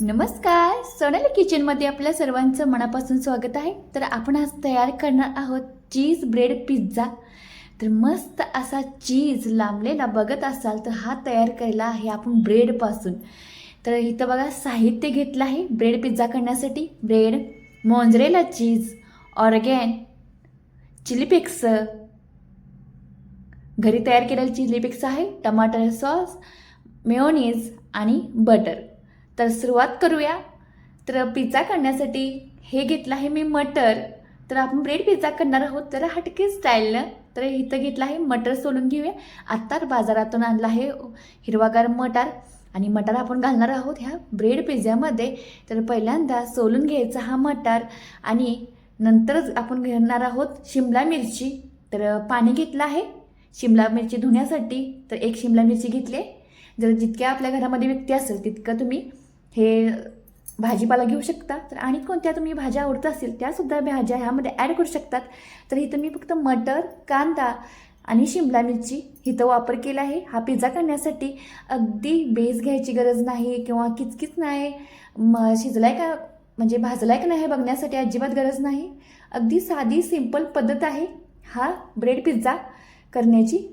नमस्कार. सोनाली किचनमध्ये आपल्या सर्वांचं मनापासून स्वागत आहे. तर आपण आज तयार करणार आहोत चीज ब्रेड पिझ्झा तर मस्त असा चीज लांबलेला बघत असाल तर हा तयार केला आहे आपण ब्रेडपासून तर इथं बघा साहित्य घेतलं आहे ब्रेड पिझ्झा करण्यासाठी. Bread mozzarella cheese oregano chilli पिक्स घरी तयार केलेलं चिली पिक्स आहे टमाटर सॉस मेओनीज आणि बटर तर सुरुवात करूया. तर पिझ्झा करण्यासाठी हे घेतलं आहे मी मटर. तर आपण ब्रेड पिझ्झा करणार आहोत. तर हटके स्टाईलनं तर इथं घेतलं आहे मटर सोलून घेऊया. आत्ता बाजारातून आणलं आहे हिरवागार मटार. आणि मटार आपण घालणार आहोत ह्या ब्रेड पिझ्झ्यामध्ये तर पहिल्यांदा सोलून घ्यायचा हा मटार. आणि नंतरच आपण घेणार आहोत शिमला मिरची. तर पाणी घेतलं आहे. शिमला मिरची धुण्यासाठी. तर एक शिमला मिरची घेतली जर जितक्या आपल्या घरामध्ये व्यक्ती असेल तितकं तुम्ही हे भाजीपाला घेऊ शकता. तर आणि कोणत्या तुम्ही भाज्या आवडत असतील त्यासुद्धा भाज्या ह्यामध्ये ॲड करू शकतात. तर इथं मी फक्त मटर कांदा आणि शिमला मिरची इथं वापर केला आहे. हा पिझ्झा करण्यासाठी अगदी बेस घ्यायची गरज नाही किंवा किचकिच नाही. म शिजलाय का म्हणजे भाजलाय का नाही हे बघण्यासाठी अजिबात गरज नाही. अगदी साधी सिंपल पद्धत आहे हा ब्रेड पिझ्झा करण्याची.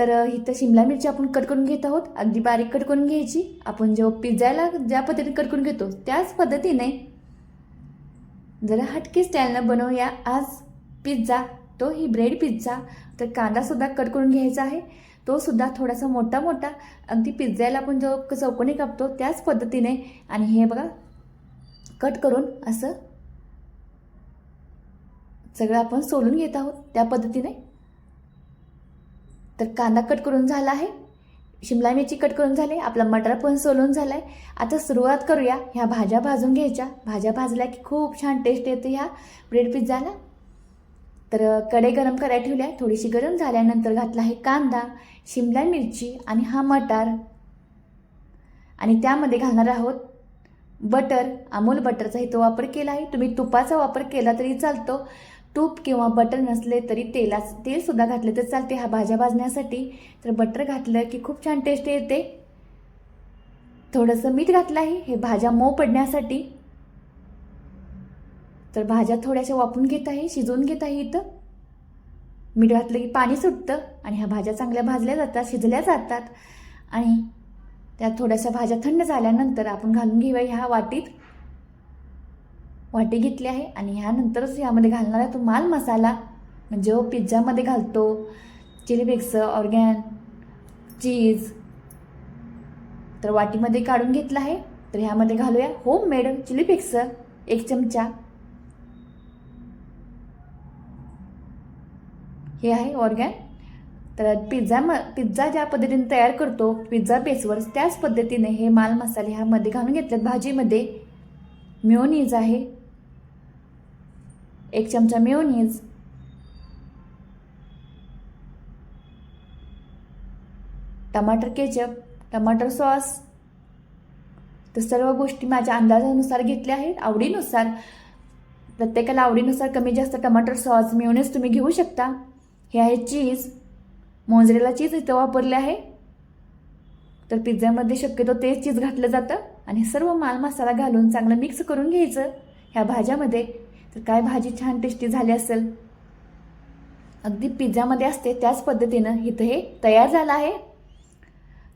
तर इथं शिमला मिरची आपण कट करून घेत आहोत. अगदी बारीक कट करून घ्यायची. आपण जेव्हा पिझ्झाला ज्या पद्धतीने कट करून घेतो त्याच पद्धतीने जरा हटके स्टाईलनं बनवूया. आज पिझ्झा तो ही ब्रेड पिझ्झा. तर कांदासुद्धा कट करून घ्यायचा आहे. तो सुद्धा थोडासा मोठा मोठा. अगदी पिझ्झाला आपण जो चौकोनी कापतो त्याच पद्धतीने. आणि हे बघा कट करून असं सगळं आपण सोलून घेत आहोत. त्या पद्धतीने तर कांदा कट करून झाला आहे. शिमला मिरची कट करून झाली आपला मटार पण सोलून झाला आहे आता सुरुवात करूया. ह्या भाज्या भाजून घ्यायच्या. भाज्या भाजल्या की खूप छान टेस्ट येते ह्या ब्रेड पिझ्झाला तर कढई गरम करायला ठेवल्या थोडीशी गरम झाल्यानंतर घातला आहे कांदा शिमला मिरची आणि हा मटार. आणि त्यामध्ये घालणार आहोत बटर. अमूल बटरचाही तो वापर केला आहे. तुम्ही तुपाचा वापर केला तरी चालतो. तूप किंवा बटर नसले तरी तेला तेलसुद्धा घातलं तर चालते. हा भाज्या भाजण्यासाठी तर बटर घातलं की खूप छान टेस्ट येते. थोडंसं मीठ घातलं आहे हे भाज्या मऊ पडण्यासाठी. तर भाज्या थोड्याशा वापरून घेत आहे शिजवून घेत आहे इथं. मीठ घातलं की पाणी सुटतं आणि ह्या भाज्या चांगल्या भाजल्या जातात शिजल्या जातात. आणि त्यात थोड्याशा भाज्या थंड झाल्यानंतर आपण घालून घेऊया ह्या वाटीत. वाटी घेतली आहे आणि ह्यानंतरच ह्यामध्ये घालणार आहे तो माल मसाला. म्हणजे जो पिझ्झामध्ये घालतो. Chilli flakes oregano cheese. तर वाटीमध्ये काढून घेतलं आहे. तर ह्यामध्ये घालूया. होम मेड चिली फ्लेक्स एक चमचा. हे आहे ऑर्गॅन. तर पिझ्झा म पिझ्झा ज्या पद्धतीने तयार करतो पिझ्झा बेसवर त्याच पद्धतीने हे माल मसाले ह्यामध्ये घालून घेतलेत भाजीमध्ये मेयोनीज आहे. एक चमचा मेयोनीज. टमाटर केचप टमाटर सॉस. तर सर्व गोष्टी माझ्या अंदाजानुसार घेतल्या आहेत. आवडीनुसार प्रत्येकाला आवडीनुसार कमी जास्त टमाटर सॉस मेयोनीज तुम्ही घेऊ शकता. हे आहे चीज. मोजरेला चीज इथं वापरले आहे. तर पिझ्झामध्ये शक्यतो तेच चीज घातलं जातं. आणि सर्व माल मसाला घालून चांगलं मिक्स करून घ्यायचं. ह्या भाज्यामध्ये तर काय भाजी छान टेस्टी झाली असेल. अगदी पिझ्झामध्ये असते त्याच पद्धतीनं इथं हे तयार झालं आहे.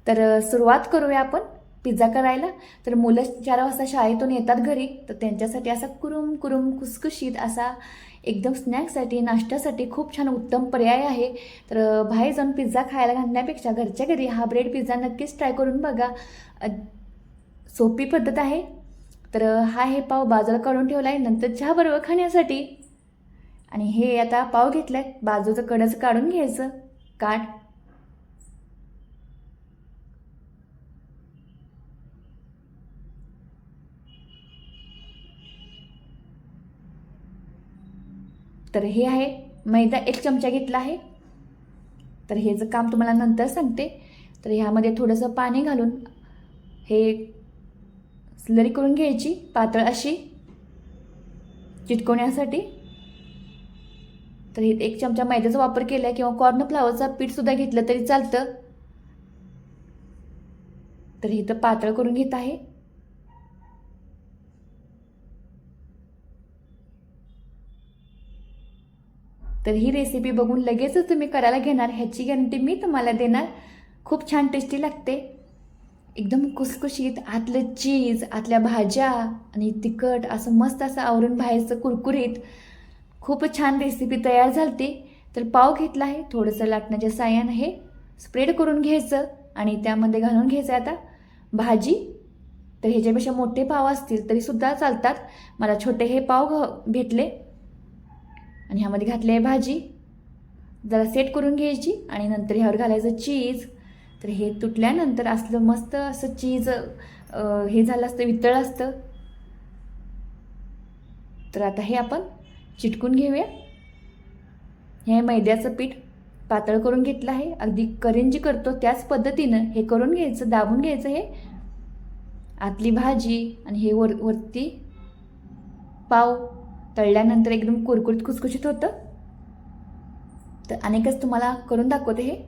तर सुरुवात करूया आपण पिझ्झा करायला. तर मुलं चार वाजता शाळेतून येतात घरी तर त्यांच्यासाठी असा कुरुम कुरुम खुसखुशीत असा एकदम स्नॅक्ससाठी नाश्त्यासाठी खूप छान उत्तम पर्याय आहे. तर बाहेर जाऊन पिझ्झा खायला घालण्यापेक्षा घरच्या घरी हा ब्रेड पिझ्झा नक्कीच ट्राय करून बघा. सोपी पद्धत आहे. तर हा हे पाव बाजूला काढून ठेवला आहे नंतर चहा बरोबर खाण्यासाठी. आणि हे आता पाव घेतला आहे बाजूचं कडचं काढून घ्यायचं काठ तर हे आहे मैदा एक चमचा घेतला आहे. तर हे जर काम तुम्हाला नंतर सांगते तर ह्यामध्ये थोडंसं पाणी घालून हे स्लरी करून घ्यायची पातळ अशी चिटकवण्यासाठी. तर इथे एक चमचा मैद्याचा वापर केला किंवा कॉर्नफ्लावरचा पीठसुद्धा घेतलं तरी चालतं. तर इथं पातळ करून घेत आहे. तर ही रेसिपी बघून लगेचच तुम्ही करायला घेणार ह्याची गॅरंटी मी तुम्हाला देणार. खूप छान टेस्टी लागते. एकदम कुसकुशीत आतलं चीज आतल्या भाज्या आणि तिखट असं मस्त असं आवरून बाहेरचं कुरकुरीत. खूपच छान रेसिपी तयार झाली तर पाव घेतला आहे थोडंसं लाटण्याच्या साह्यानं हे. स्प्रेड करून घ्यायचं आणि त्यामध्ये घालून घ्यायचं आता भाजी. तर ह्याच्यापेक्षा मोठे पाव असतील तरीसुद्धा चालतात. मला छोटे हे पाव घ- भेटले. आणि ह्यामध्ये घातले आहे भाजी. जरा सेट करून घ्यायची आणि नंतर ह्यावर घालायचं चीज तर हे तुटल्यानंतर असलं मस्त असं चीज हे झालं असतं वितळ असतं. तर आता हे आपण चिटकून घेऊया. हे मैद्याचं पीठ पातळ करून घेतलं आहे. अगदी करंजी करतो त्याच पद्धतीनं हे करून घ्यायचं दाबून घ्यायचं हे. आतली भाजी आणि हे वर वरती पाव तळल्यानंतर एकदम कुरकुरीत खुसखुशीत होतं. तर अनेकच तुम्हाला करून दाखवते हे.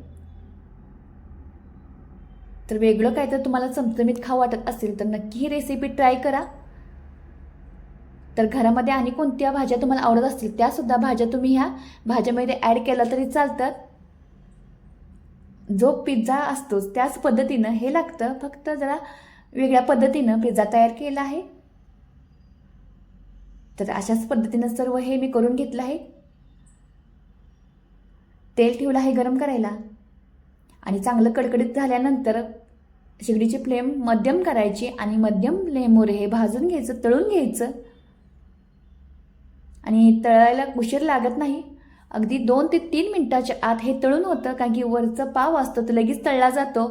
तर वेगळं काय तर तुम्हाला चमचमीत खाऊ वाटत असेल तर नक्की ही रेसिपी ट्राय करा. तर घरामध्ये आणि कोणत्या भाज्या तुम्हाला आवडत असतील त्यासुद्धा भाज्या तुम्ही ह्या भाज्यामध्ये ॲड केलं तरी चालतात जो पिझ्झा असतोच त्याच पद्धतीनं हे लागतं. फक्त जरा वेगळ्या पद्धतीनं पिझ्झा तयार केला आहे. तर अशाच पद्धतीनं सर्व हे मी करून घेतलं आहे. तेल ठेवलं आहे गरम करायला. आणि चांगलं कडकडीत झाल्यानंतर शेगडीची फ्लेम मध्यम करायची आणि मध्यम फ्लेमवर हे भाजून घ्यायचं तळून घ्यायचं. आणि तळायला उशीर लागत नाही. अगदी दोन ते तीन मिनटाच्या आत हे तळून होतं कारण की वरचं पाव असतो तो लगेच तळला जातो.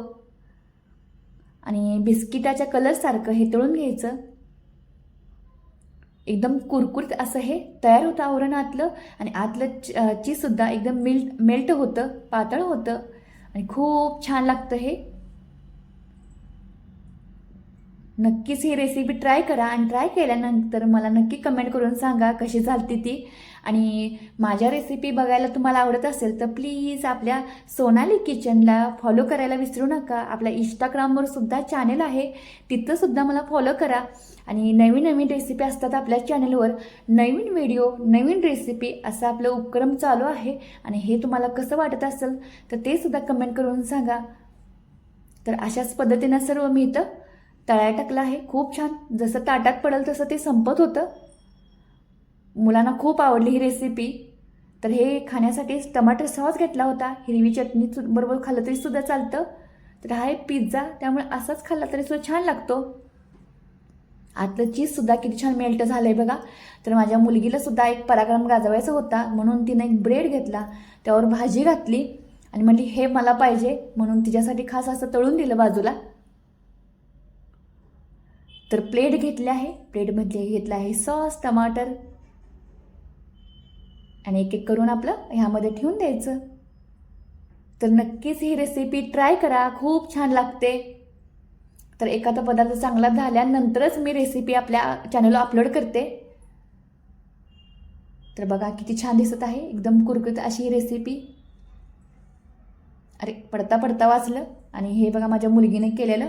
आणि बिस्किटाच्या कलरसारखं हे तळून घ्यायचं. एकदम कुरकुरीत असं हे तयार होतं आवरण आतलं आणि आतलं चीसुद्धा चीजसुद्धा एकदम मिल्ट मेल्ट होतं पातळ होतं. आणि खूप छान लागतं हे. नक्कीच ही रेसिपी ट्राय करा आणि ट्राय केल्यानंतर मला नक्की कमेंट करून सांगा कशी झालती ती. आणि माझ्या रेसिपी बघायला तुम्हाला आवडत असेल तर प्लीज आपल्या सोनाली किचनला फॉलो करायला विसरू नका. आपल्या इंस्टाग्रामवर सुद्धा चॅनल आहे. तिथंसुद्धा मला फॉलो करा. आणि नवीन नवीन रेसिपी असतात आपल्या चॅनलवर नवीन व्हिडिओ नवीन रेसिपी असा आपलं उपक्रम चालू आहे. आणि हे तुम्हाला कसं वाटत असेल तर ते सुद्धा कमेंट करून सांगा. तर अशाच पद्धतीनं सर्व मी इथं तळ्या टाकलं आहे. खूप छान. जसं ताटात पडेल तसं ते संपत होतं. मुलांना खूप आवडली ही रेसिपी तर हे खाण्यासाठी टमाटर सॉस घेतला होता. हिरवी चटणी बरोबर खाल्लं तरी सुद्धा चालतं. तर हा आहे पिझ्झा त्यामुळे असाच खाल्ला तरी सुद्धा छान लागतो. आतलं चीजसुद्धा किती छान मेल्ट झालं आहे बघा. तर माझ्या मुलगीलासुद्धा एक पराक्रम गाजवायचा होता. म्हणून तिनं एक ब्रेड घेतला. त्यावर भाजी घातली. आणि म्हटली हे मला पाहिजे. म्हणून तिच्यासाठी खास असं तळून दिलं बाजूला. तर प्लेट घेतली आहे. प्लेटमध्ये घेतलं आहे सॉस टमाटर. आणि एक एक करून आपलं ह्यामध्ये ठेवून द्यायचं. तर नक्कीच ही रेसिपी ट्राय करा. खूप छान लागते. तर एखादा पदार्थ चांगला झाल्यानंतरच मी रेसिपी आपल्या चॅनलवर अपलोड करते. तर बघा किती छान दिसत आहे. एकदम कुरकुरीत अशी ही रेसिपी अरे पडता पडता वाचलं. आणि हे बघा माझ्या मुलगीने केलेलं.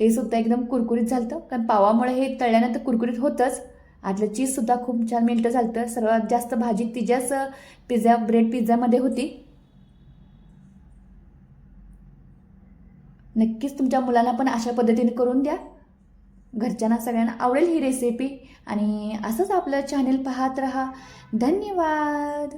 ते सुद्धा एकदम कुरकुरीत झालं कारण पावामुळे हे तळल्यानंतर कुरकुरीत होतंच. आतलं चीजसुद्धा खूप छान मिल्ट झालं सर्वात जास्त भाजी तिच्याच पिझ्झा ब्रेड पिझ्झामध्ये होती. नक्कीच तुमच्या मुलांना पण अशा पद्धतीने करून द्या. घरच्यांना सगळ्यांना आवडेल ही रेसिपी आणि असंच आपलं चॅनल पाहत राहा. धन्यवाद!